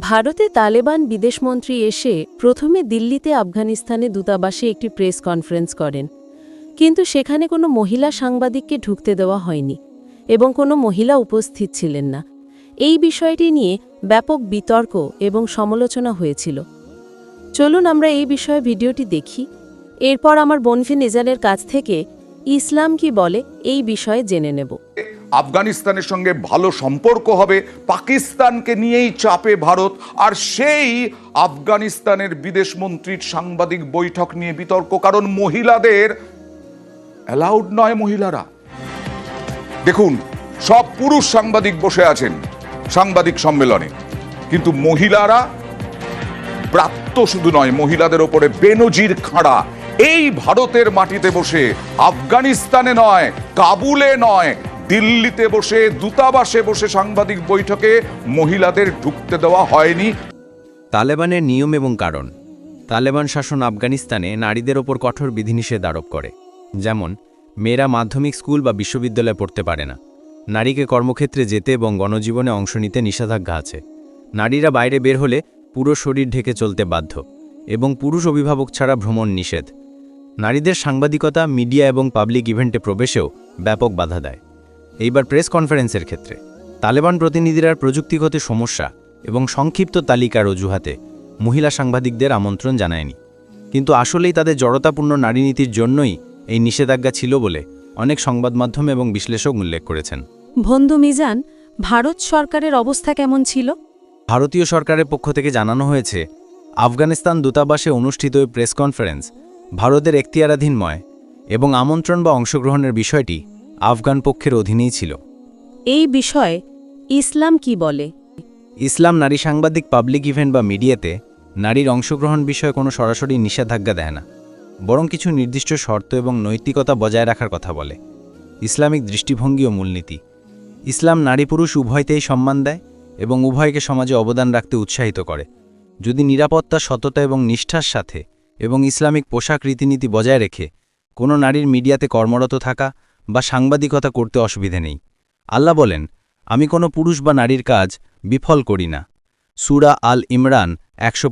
ভারতে তালেবান বিদেশমন্ত্রী এসে প্রথমে দিল্লিতে আফগানিস্তানে দূতাবাসে একটি প্রেস কনফারেন্স করেন। কিন্তু সেখানে কোনো মহিলা সাংবাদিককে ঢুকতে দেওয়া হয়নি এবং কোনো মহিলা উপস্থিত ছিলেন না। এই বিষয়টি নিয়ে ব্যাপক বিতর্ক এবং সমালোচনা হয়েছিল। চলুন আমরা এই বিষয়ে ভিডিওটি দেখি। এরপর আমার বনফি নিজারের কাছ থেকে ইসলাম কি বলে এই বিষয়ে জেনে নেব। আফগানিস্তানের সঙ্গে ভালো সম্পর্ক হবে, পাকিস্তানকে নিয়েই চাপে ভারত, আর সেই আফগানিস্তানের বিদেশ মন্ত্রীর সাংবাদিক বৈঠক নিয়ে বিতর্ক, কারণ মহিলাদের অ্যালাউড নয় মহিলারা। দেখুন, সব পুরুষ সাংবাদিক বসে আছেন সাংবাদিক সম্মেলনে, কিন্তু মহিলারা প্রাপ্ত শুধু নয়, মহিলাদের ওপরে বেনজির খাড়া। এই ভারতের মাটিতে বসে আফগানিস্তানে নয়, কাবুলে নয় দিল্লিতে বসে, দূতাবাসে বসে সাংবাদিক বৈঠকে মহিলাদের ঢুকতে দেওয়া হয়নি। তালেবানের নিয়ম এবং কারণ। তালেবান শাসন আফগানিস্তানে নারীদের ওপর কঠোর বিধিনিষেধ আরোপ করে। যেমন, মেয়েরা মাধ্যমিক স্কুল বা বিশ্ববিদ্যালয়ে পড়তে পারে না। নারীকে কর্মক্ষেত্রে যেতে এবং গণজীবনে অংশ নিতে নিষেধাজ্ঞা আছে। নারীরা বাইরে বের হলে পুরো শরীর ঢেকে চলতে বাধ্য এবং পুরুষ অভিভাবক ছাড়া ভ্রমণ নিষেধ। নারীদের সাংবাদিকতা, মিডিয়া এবং পাবলিক ইভেন্টে প্রবেশেও ব্যাপক বাধা দেয়। এইবার প্রেস কনফারেন্সের ক্ষেত্রে। তালেবান প্রতিনিধিরা প্রযুক্তিগত সমস্যা এবং সংক্ষিপ্ত তালিকার অজুহাতে মহিলা সাংবাদিকদের আমন্ত্রণ জানায়নি। কিন্তু আসলেই তাদের জড়তাপূর্ণ নারী নীতির জন্যই এই নিষেধাজ্ঞা ছিল বলে অনেক সংবাদ মাধ্যম এবং বিশ্লেষক উল্লেখ করেছেন। বন্ধু মিজান ভারত সরকারের অবস্থা কেমন ছিল? ভারতীয় সরকারের পক্ষ থেকে জানানো হয়েছে আফগানিস্তান দূতাবাসে অনুষ্ঠিত প্রেস কনফারেন্স ভারতের এখতিয়ারাধীনময় এবং আমন্ত্রণ বা অংশগ্রহণের বিষয়টি আফগান পক্ষের অধীনেই ছিল। এই বিষয়ে ইসলাম কি বলে? ইসলাম নারী সাংবাদিক পাবলিক ইভেন্ট বা মিডিয়াতে নারীর অংশগ্রহণ বিষয়ে কোনো সরাসরি নিষেধাজ্ঞা দেয় না বরং কিছু নির্দিষ্ট শর্ত এবং নৈতিকতা বজায় রাখার কথা বলে। ইসলামিক দৃষ্টিভঙ্গি ও মূলনীতি। ইসলাম নারী পুরুষ উভয়তেই সম্মান দেয় এবং উভয়কে সমাজে অবদান রাখতে উৎসাহিত করে। যদি নিরাপত্তা সততা এবং নিষ্ঠার সাথে এবং ইসলামিক পোশাক রীতিনীতি বজায় রেখে কোনো নারীর মিডিয়াতে কর্মরত থাকা বা সাংবাদিকতা করতে অসুবিধে নেই। আল্লাহ বলেন, আমি কোনো পুরুষ বা নারীর কাজ বিফল করি না। সুরা আল ইমরান একশো